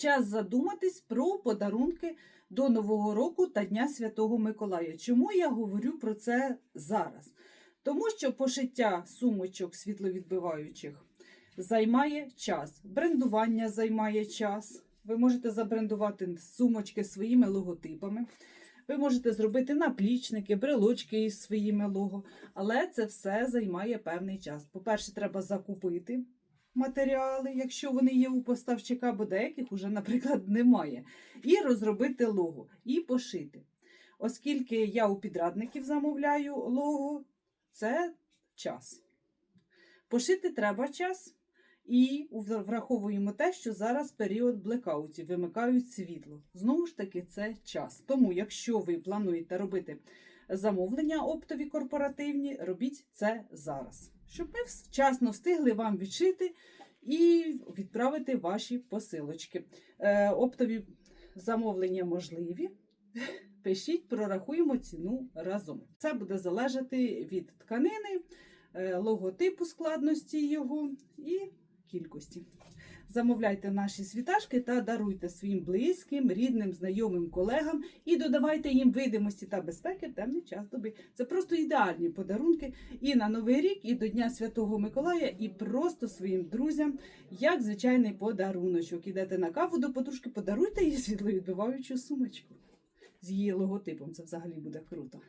час задуматись про подарунки до Нового року та Дня Святого Миколая. Чому я говорю про це зараз? Тому що пошиття сумочок світловідбиваючих займає час, брендування займає час. Ви можете забрендувати сумочки своїми логотипами. Ви можете зробити наплічники, брелочки із своїми лого, але це все займає певний час. По-перше, треба закупити матеріали, якщо вони є у поставщика, бо деяких уже, наприклад, немає. І розробити лого, і пошити. Оскільки я у підрадників замовляю лого, це час. Пошити треба час. І враховуємо те, що зараз період блекаутів вимикають світло. Знову ж таки, це час. Тому, якщо ви плануєте робити замовлення оптові корпоративні, робіть це зараз, щоб ми вчасно встигли вам відшити і відправити ваші посилочки. Е, оптові замовлення можливі. Пишіть, прорахуємо ціну разом. Це буде залежати від тканини, е, логотипу складності його і кількості. Замовляйте наші світашки та даруйте своїм близьким, рідним, знайомим колегам і додавайте їм видимості та безпеки в темний час доби. Це просто ідеальні подарунки і на Новий рік, і до Дня Святого Миколая, і просто своїм друзям, як звичайний подаруночок. Ідете на каву до подружки, подаруйте їй світловідбиваючу сумочку з її логотипом. Це взагалі буде круто.